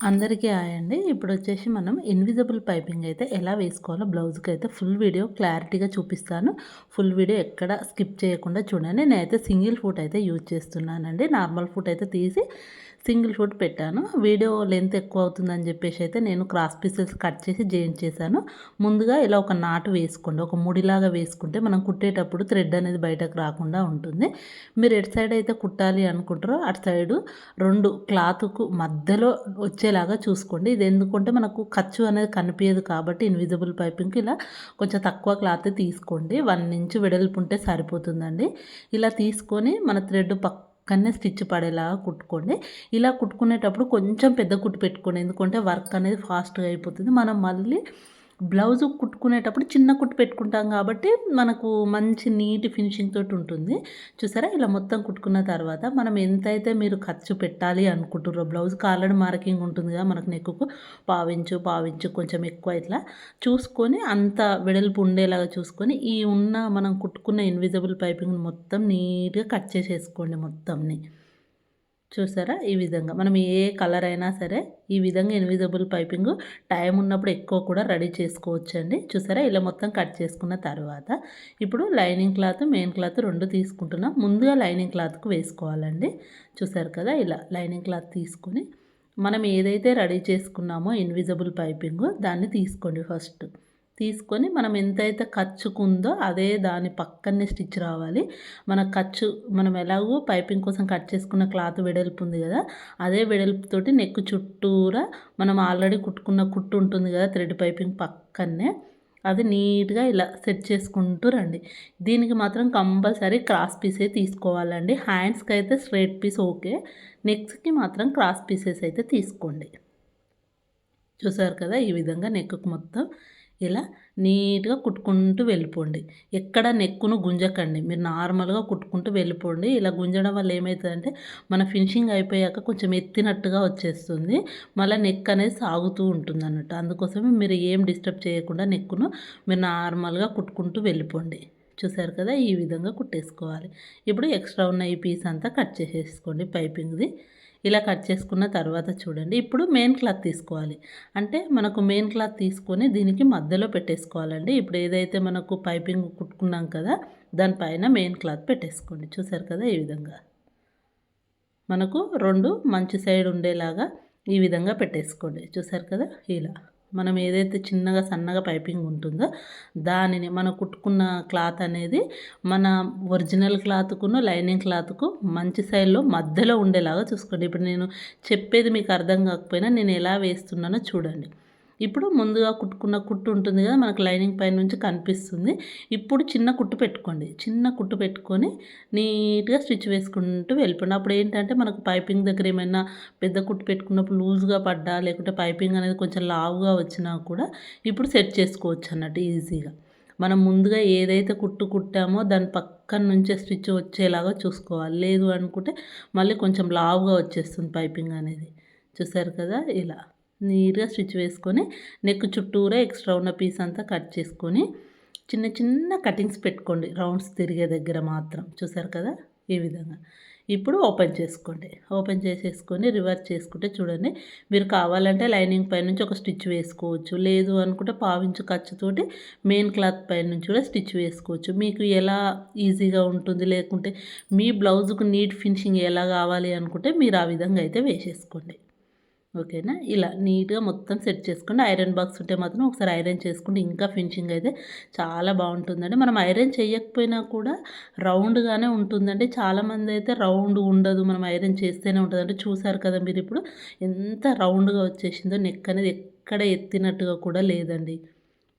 అందరికీ ఆయండి అండి. ఇప్పుడు వచ్చేసి మనం ఇన్విజిబుల్ పైపింగ్ అయితే ఎలా వేసుకోవాలో బ్లౌజ్కి అయితే ఫుల్ వీడియో క్లారిటీగా చూపిస్తాను. ఫుల్ వీడియో ఎక్కడ స్కిప్ చేయకుండా చూడండి. నేనైతే సింగిల్ ఫుట్ అయితే యూజ్ చేస్తున్నానండి. నార్మల్ ఫుట్ అయితే తీసి సింగిల్ షూట్ పెట్టాను. వీడియో లెంత్ ఎక్కువ అవుతుందని చెప్పేసి అయితే నేను క్రాస్ పీసెస్ కట్ చేసి జాయింట్ చేశాను. ముందుగా ఇలా ఒక నాటు వేసుకోండి. ఒక ముడిలాగా వేసుకుంటే మనం కుట్టేటప్పుడు థ్రెడ్ అనేది బయటకు రాకుండా ఉంటుంది. మీరు ఎటు సైడ్ అయితే కుట్టాలి అనుకుంటారో అటు సైడు రెండు క్లాత్కు మధ్యలో వచ్చేలాగా చూసుకోండి. ఇది ఎందుకంటే మనకు ఖర్చు అనేది కనిపించదు కాబట్టి ఇన్విజిబుల్ పైపింగ్కి ఇలా కొంచెం తక్కువ క్లాత్ తీసుకోండి. వన్ ఇంచ్ వెడల్పు ఉంటే సరిపోతుందండి. ఇలా తీసుకొని మన థ్రెడ్ పక్క పక్కనే స్టిచ్ పడేలాగా కుట్టుకోండి. ఇలా కుట్టుకునేటప్పుడు కొంచెం పెద్ద కుట్టు పెట్టుకోండి. ఎందుకంటే వర్క్ అనేది ఫాస్ట్గా అయిపోతుంది. మనం మళ్ళీ బ్లౌజ్ కుట్టుకునేటప్పుడు చిన్న కుట్టు పెట్టుకుంటాం కాబట్టి మనకు మంచి నీట్ ఫినిషింగ్ తోటి ఉంటుంది. చూసారా? ఇలా మొత్తం కుట్టుకున్న తర్వాత మనం ఎంతైతే మీరు ఖర్చు పెట్టాలి అనుకుంటున్నారో బ్లౌజ్ కాలర్ మార్కింగ్ ఉంటుంది కదా మనకు నెక్కుకు పావించు పావించు కొంచెం ఎక్కువ ఇట్లా చూసుకొని అంత వెడల్పు ఉండేలాగా చూసుకొని ఈ ఉన్న మనం కుట్టుకున్న ఇన్విజిబుల్ పైపింగ్ మొత్తం నీట్గా కట్ చేసేసుకోండి మొత్తంని. చూసారా? ఈ విధంగా. మనం ఏ కలర్ అయినా సరే ఈ విధంగా ఇన్విజిబుల్ పైపింగ్ టైం ఉన్నప్పుడు ఎక్కువ కూడా రెడీ చేసుకోవచ్చండి. చూసారా? ఇలా మొత్తం కట్ చేసుకున్న తర్వాత ఇప్పుడు లైనింగ్ క్లాత్ మెయిన్ క్లాత్ రెండు తీసుకుంటున్నాం. ముందుగా లైనింగ్ క్లాత్కు వేసుకోవాలండి. చూసారు కదా? ఇలా లైనింగ్ క్లాత్ తీసుకుని మనం ఏదైతే రెడీ చేసుకున్నామో ఇన్విజిబుల్ పైపింగ్ దాన్ని తీసుకోండి ఫస్ట్. తీసుకొని మనం ఎంతైతే ఖర్చుకుందో అదే దాని పక్కనే స్టిచ్ రావాలి. మన ఖర్చు మనం ఎలాగో పైపింగ్ కోసం కట్ చేసుకున్న క్లాత్ వెడల్పు ఉంది కదా అదే వెడల్పుతోటి నెక్ చుట్టూరా మనం ఆల్రెడీ కుట్టుకున్న కుట్టు ఉంటుంది కదా థ్రెడ్ పైపింగ్ పక్కనే అది నీట్గా ఇలా సెట్ చేసుకుంటూ రండి. దీనికి మాత్రం కంపల్సరీ క్రాస్ పీసే తీసుకోవాలండి. హ్యాండ్స్కి అయితే స్ట్రైట్ పీస్ ఓకే నెక్స్ట్కి మాత్రం క్రాస్ పీసెస్ అయితే తీసుకోండి. చూసారు కదా ఈ విధంగా నెక్కు మొత్తం ఇలా నీట్గా కుట్టుకుంటూ వెళ్ళిపోండి. ఎక్కడ నెక్కును గుంజకండి. మీరు నార్మల్గా కుట్టుకుంటూ వెళ్ళిపోండి. ఇలా గుంజడం వల్ల ఏమవుతుందంటే మన ఫినిషింగ్ అయిపోయాక కొంచెం ఎత్తినట్టుగా వచ్చేస్తుంది. మళ్ళీ నెక్ అనేది సాగుతూ ఉంటుంది అన్నట్టు అందుకోసమే మీరు ఏం డిస్టర్బ్ చేయకుండా నెక్కును మీరు నార్మల్గా కుట్టుకుంటూ వెళ్ళిపోండి. చూసారు కదా ఈ విధంగా కుట్టేసుకోవాలి. ఇప్పుడు ఎక్స్ట్రా ఉన్న ఈ పీస్ అంతా కట్ చేసేసుకోండి పైపింగ్ది. ఇలా కట్ చేసుకున్న తర్వాత చూడండి. ఇప్పుడు మెయిన్ క్లాత్ తీసుకోవాలి. అంటే మనకు మెయిన్ క్లాత్ తీసుకొని దీనికి మధ్యలో పెట్టేసుకోవాలండి. ఇప్పుడు ఏదైతే మనకు పైపింగ్ కుట్టుకున్నాం కదా దానిపైన మెయిన్ క్లాత్ పెట్టేసుకోండి. చూసారు కదా ఈ విధంగా. మనకు రెండు మంచి సైడ్ ఉండేలాగా ఈ విధంగా పెట్టేసుకోండి. చూసారు కదా? ఇలా. మనం ఏదైతే చిన్నగా సన్నగా పైపింగ్ ఉంటుందో దానిని మనం కుట్టుకున్న క్లాత్ అనేది మన ఒరిజినల్ క్లాత్కును లైనింగ్ క్లాత్కు మంచి సైజులో మధ్యలో ఉండేలాగా చూసుకోండి. ఇప్పుడు నేను చెప్పేది మీకు అర్థం కాకపోయినా నేను ఎలా వేస్తున్నానో చూడండి. ఇప్పుడు ముందుగా కుట్టుకున్న కుట్టు ఉంటుంది కదా మనకు లైనింగ్ పైన నుంచి కనిపిస్తుంది. ఇప్పుడు చిన్న కుట్టు పెట్టుకోండి. చిన్న కుట్టు పెట్టుకొని నీట్గా స్టిచ్ వేసుకుంటూ వెళ్ళిపోండి. అప్పుడు ఏంటంటే మనకు పైపింగ్ దగ్గర ఏమైనా పెద్ద కుట్టు పెట్టుకున్నప్పుడు లూజ్గా పడ్డా లేకుంటే పైపింగ్ అనేది కొంచెం లావుగా వచ్చినా కూడా ఇప్పుడు సెట్ చేసుకోవచ్చు అన్నట్టు ఈజీగా. మనం ముందుగా ఏదైతే కుట్టు కుట్టామో దాని పక్కన నుంచే స్టిచ్ వచ్చేలాగా చూసుకోవాలి. లేదు అనుకుంటే మళ్ళీ కొంచెం లావుగా వచ్చేస్తుంది పైపింగ్ అనేది. చూసారు కదా ఇలా. నీట్గా స్టిచ్ వేసుకొని నెక్ చుట్టూరా ఎక్స్ట్రా ఉన్న పీస్ అంతా కట్ చేసుకొని చిన్న చిన్న కటింగ్స్ పెట్టుకోండి. రౌండ్స్ తిరిగే దగ్గర మాత్రం. చూసారు కదా? ఈ విధంగా. ఇప్పుడు ఓపెన్ చేసుకోండి. ఓపెన్ చేసేసుకొని రివర్స్ చేసుకుంటే చూడండి. మీరు కావాలంటే లైనింగ్ పై నుంచి ఒక స్టిచ్ వేసుకోవచ్చు. లేదు అనుకుంటే పావించు ఖర్చుతోటి మెయిన్ క్లాత్ పై నుంచి కూడా స్టిచ్ వేసుకోవచ్చు. మీకు ఎలా ఈజీగా ఉంటుంది? లేకుంటే మీ బ్లౌజ్కు నీట్ ఫినిషింగ్ ఎలా కావాలి అనుకుంటే మీరు ఆ విధంగా అయితే వేసేసుకోండి. ఓకేనా? ఇలా నీట్గా మొత్తం సెట్ చేసుకోండి. ఐరన్ బాక్స్ ఉంటే మాత్రం ఒకసారి ఐరన్ చేసుకుంటే ఇంకా ఫినిషింగ్ అయితే చాలా బాగుంటుందండి. మనం ఐరన్ చేయకపోయినా కూడా రౌండ్గానే ఉంటుందండి. చాలామంది అయితే రౌండ్ ఉండదు. మనం ఐరన్ చేస్తేనే ఉంటుంది అంటే చూసారు కదా మీరు ఇప్పుడు ఎంత రౌండ్గా వచ్చేసిందో. నెక్ అనేది ఎక్కడ ఎత్తినట్టుగా కూడా లేదండి.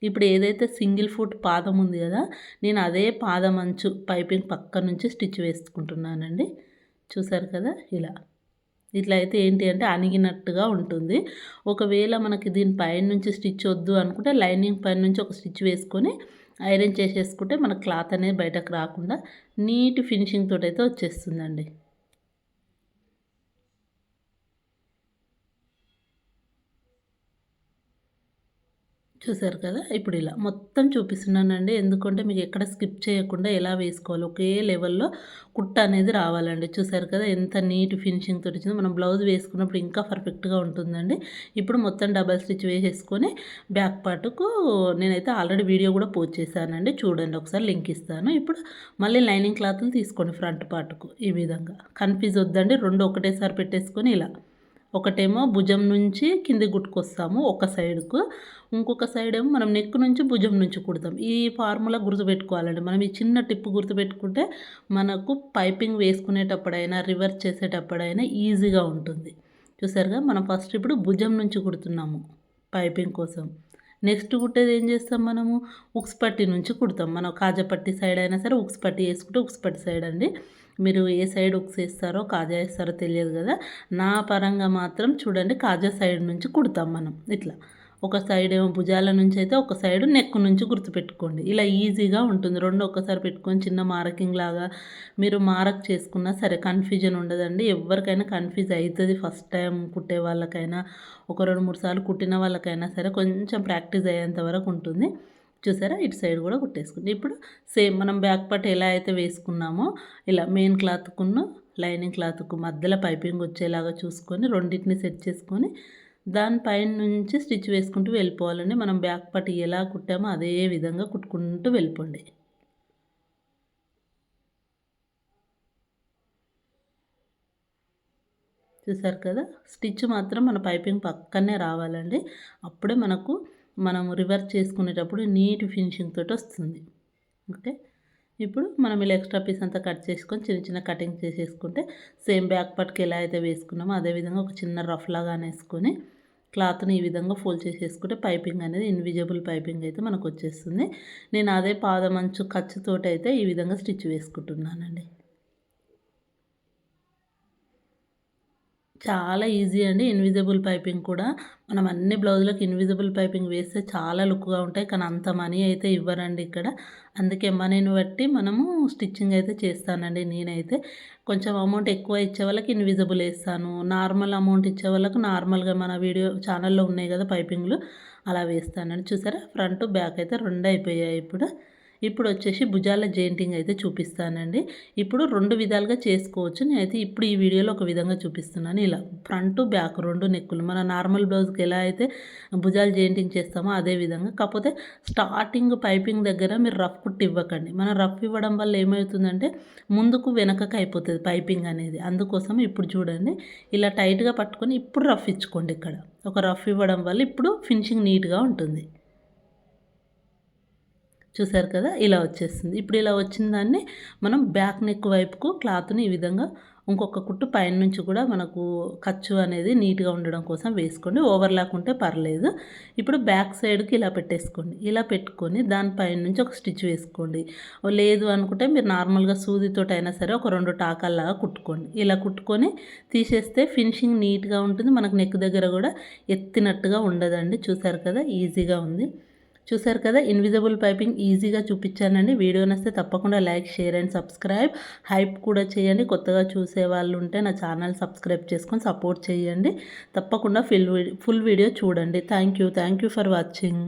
ఇప్పుడు ఏదైతే సింగిల్ ఫుట్ పాదం ఉంది కదా నేను అదే పాదం అంచు పైపింగ్ పక్క నుంచి స్టిచ్ వేసుకుంటున్నానండి. చూసారు కదా? ఇలా. ఇట్లా అయితే ఏంటి అంటే అణిగినట్టుగా ఉంటుంది. ఒకవేళ మనకి దీని పైన నుంచి స్టిచ్ వద్దు అనుకుంటే లైనింగ్ పైన నుంచి ఒక స్టిచ్ వేసుకొని ఐరన్ చేసేసుకుంటే మన క్లాత్ అనేది బయటకు రాకుండా నీట్ ఫినిషింగ్ తోటి అయితే వచ్చేస్తుందండి. చూసారు కదా? ఇప్పుడు ఇలా మొత్తం చూపిస్తున్నానండి. ఎందుకంటే మీకు ఎక్కడ స్కిప్ చేయకుండా ఎలా వేసుకోవాలి? ఒకే లెవెల్లో కుట్ట అనేది రావాలండి. చూసారు కదా? ఎంత నీట్ ఫినిషింగ్ తోటి వచ్చిందో. మనం బ్లౌజ్ వేసుకున్నప్పుడు ఇంకా పర్ఫెక్ట్గా ఉంటుందండి. ఇప్పుడు మొత్తం డబల్ స్టిచ్ వేసేసుకొని బ్యాక్ పార్ట్కు నేనైతే ఆల్రెడీ వీడియో కూడా పోస్ట్ చేశానండి. చూడండి ఒకసారి లింక్ ఇస్తాను. ఇప్పుడు మళ్ళీ లైనింగ్ క్లాత్లు తీసుకోండి ఫ్రంట్ పార్ట్కు ఈ విధంగా. కన్ఫ్యూజ్ వద్దండి. రెండు ఒకటేసారి పెట్టేసుకొని ఇలా. ఒకటేమో భుజం నుంచి కింది గుట్టుకొస్తాము ఒక సైడ్కు. ఇంకొక సైడ్ ఏమో మనం నెక్ నుంచి భుజం నుంచి కుడతాం. ఈ ఫార్ములా గుర్తుపెట్టుకోవాలండి. మనం ఈ చిన్న టిప్ గుర్తుపెట్టుకుంటే మనకు పైపింగ్ వేసుకునేటప్పుడైనా రివర్స్ చేసేటప్పుడైనా ఈజీగా ఉంటుంది. చూసారుగా? మనం ఫస్ట్ ఇప్పుడు భుజం నుంచి కుడుతున్నాము పైపింగ్ కోసం. నెక్స్ట్ కుట్టేది ఏం చేస్తాం మనము? ఉక్స్ పట్టి నుంచి కుడతాం. మనం కాజపట్టి సైడ్ అయినా సరే ఉక్స్ పట్టి వేసుకుంటే ఉక్స్ పట్టి సైడ్ అండి. మీరు ఏ సైడ్ ఉక్స్ వేస్తారో కాజా వేస్తారో తెలియదు కదా. నా పరంగా మాత్రం చూడండి కాజా సైడ్ నుంచి కుడతాం మనం. ఇట్లా. ఒక సైడ్ ఏమో భుజాల నుంచి అయితే ఒక సైడ్ నెక్ నుంచి గుర్తుపెట్టుకోండి. ఇలా ఈజీగా ఉంటుంది. రెండు ఒక్కసారి పెట్టుకొని చిన్న మారకింగ్ లాగా మీరు మారక్ చేసుకున్నా సరే కన్ఫ్యూజన్ ఉండదండి. ఎవరికైనా కన్ఫ్యూజ్ అవుతుంది ఫస్ట్ టైం కుట్టే వాళ్ళకైనా ఒక రెండు మూడు సార్లు కుట్టిన వాళ్ళకైనా సరే కొంచెం ప్రాక్టీస్ అయ్యేంత వరకు ఉంటుంది. చూసారా? ఇటు సైడ్ కూడా కుట్టేసుకుంది ఇప్పుడు సేమ్ మనం బ్యాక్ పార్ట్ ఎలా అయితే వేసుకున్నామో ఇలా మెయిన్ క్లాత్కున్న లైనింగ్ క్లాత్కు మధ్యలో పైపింగ్ వచ్చేలాగా చూసుకొని రెండింటిని సెట్ చేసుకొని దానిపైన నుంచి స్టిచ్ వేసుకుంటూ వెళ్ళిపోవాలండి. మనం బ్యాక్ పార్ట్ ఎలా కుట్టామో అదే విధంగా కుట్టుకుంటూ వెళ్ళిపోండి. చూసారు కదా? స్టిచ్ మాత్రం మన పైపింగ్ పక్కనే రావాలండి. అప్పుడే మనకు మనం రివర్స్ చేసుకునేటప్పుడు నీట్ ఫినిషింగ్ తోటి వస్తుంది. ఓకే? ఇప్పుడు మనం ఇలా ఎక్స్ట్రా పీస్ అంతా కట్ చేసుకొని చిన్న చిన్న కటింగ్ చేసేసుకుంటే సేమ్ బ్యాక్ పట్కి ఎలా అయితే వేసుకున్నామో అదేవిధంగా ఒక చిన్న రఫ్ లాగా వేసుకొని క్లాత్ని ఈ విధంగా ఫోల్డ్ చేసేసుకుంటే పైపింగ్ అనేది ఇన్విజిబుల్ పైపింగ్ అయితే మనకు వచ్చేస్తుంది నేను అదే పాదమంచు ఖర్చుతోటి అయితే ఈ విధంగా స్టిచ్ వేసుకుంటున్నానండి. చాలా ఈజీ అండి. ఇన్విజిబుల్ పైపింగ్ కూడా. మనం అన్ని బ్లౌజులకు ఇన్విజిబుల్ పైపింగ్ వేస్తే చాలా లుక్గా ఉంటాయి. కానీ అంత మనీ అయితే ఇవ్వరండి ఇక్కడ. అందుకే మనీని బట్టి మనము స్టిచ్చింగ్ అయితే చేస్తానండి నేనైతే. కొంచెం అమౌంట్ ఎక్కువ ఇచ్చే వాళ్ళకి ఇన్విజిబుల్ వేస్తాను. నార్మల్ అమౌంట్ ఇచ్చే వాళ్ళకు నార్మల్గా మన వీడియో ఛానల్లో ఉన్నాయి కదా పైపింగ్లు. అలా వేస్తానండి. చూసారా? ఫ్రంట్ బ్యాక్ అయితే రెండు అయిపోయాయి ఇప్పుడు. ఇప్పుడు వచ్చేసి భుజాల జెయింటింగ్ అయితే చూపిస్తానండి. ఇప్పుడు రెండు విధాలుగా చేసుకోవచ్చు. నేనైతే ఇప్పుడు ఈ వీడియోలో ఒక విధంగా చూపిస్తున్నాను. ఇలా ఫ్రంట్ బ్యాక్ రెండు నెక్కులు. మన నార్మల్ బ్లౌజ్కి ఎలా అయితే భుజాలు జెయింటింగ్ చేస్తామో అదే విధంగా. కాకపోతే స్టార్టింగ్ పైపింగ్ దగ్గర మీరు రఫ్ కుట్టి ఇవ్వకండి. మనం రఫ్ ఇవ్వడం వల్ల ఏమవుతుందంటే ముందుకు వెనకకు అయిపోతుంది పైపింగ్ అనేది. అందుకోసం ఇప్పుడు చూడండి. ఇలా టైట్గా పట్టుకొని ఇప్పుడు రఫ్ ఇచ్చుకోండి ఇక్కడ. ఒక రఫ్ ఇవ్వడం వల్ల ఇప్పుడు ఫినిషింగ్ నీట్గా ఉంటుంది. చూసారు కదా? ఇలా వచ్చేస్తుంది ఇప్పుడు ఇలా వచ్చిన దాన్ని మనం బ్యాక్ నెక్ వైపుకు క్లాత్ని ఈ విధంగా ఇంకొక కుట్టు పైన నుంచి కూడా మనకు ఖర్చు అనేది నీట్గా ఉండడం కోసం వేసుకోండి. ఓవర్లాక్ ఉంటే పర్లేదు. ఇప్పుడు బ్యాక్ సైడ్కి ఇలా పెట్టేసుకోండి. ఇలా పెట్టుకొని దానిపైన నుంచి ఒక స్టిచ్ వేసుకోండి. లేదు అనుకుంటే మీరు నార్మల్గా సూదితోటైనా అయినా సరే ఒక రెండు టాకాల్లాగా కుట్టుకోండి. ఇలా కుట్టుకొని తీసేస్తే ఫినిషింగ్ నీట్గా ఉంటుంది. మనకు నెక్ దగ్గర కూడా ఎత్తినట్టుగా ఉండదండి. చూసారు కదా? ఈజీగా ఉంది. చూసారు కదా ఇన్విజిబుల్ పైపింగ్ ఈజీగా చూపించానండి. వీడియో నస్తే తప్పకుండా like share and subscribe. Hype కూడా చేయండి. కొత్తగా చూసే వాళ్ళు ఉంటే నా ఛానల్ సబ్స్క్రైబ్ చేసుకొని సపోర్ట్ చేయండి. తప్పకుండా ఫుల్ ఫుల్ వీడియో చూడండి. Thank you thank you for watching.